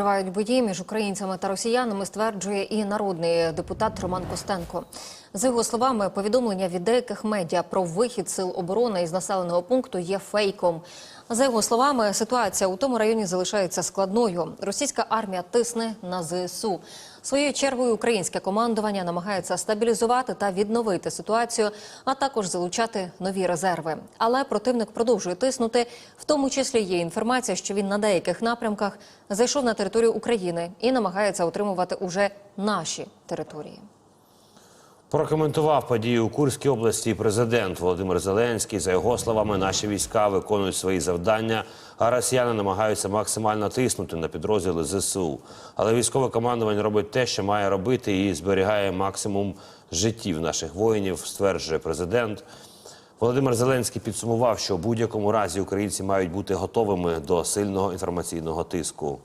тривають бої між українцями та росіянами, стверджує і народний депутат Роман Костенко. За його словами, повідомлення від деяких медіа про вихід сил оборони із населеного пункту є фейком. За його словами, ситуація у тому районі залишається складною. Російська армія тисне на ЗСУ. Своєю чергою українське командування намагається стабілізувати та відновити ситуацію, а також залучати нові резерви. Але противник продовжує тиснути. В тому числі є інформація, що він на деяких напрямках зайшов на територію України і намагається утримувати уже наші території. Прокоментував події у Курській області президент Володимир Зеленський. За його словами, наші війська виконують свої завдання, а росіяни намагаються максимально тиснути на підрозділи ЗСУ. Але військове командування робить те, що має робити, і зберігає максимум життів наших воїнів, стверджує президент. Володимир Зеленський підсумував, що у будь-якому разі українці мають бути готовими до сильного інформаційного тиску.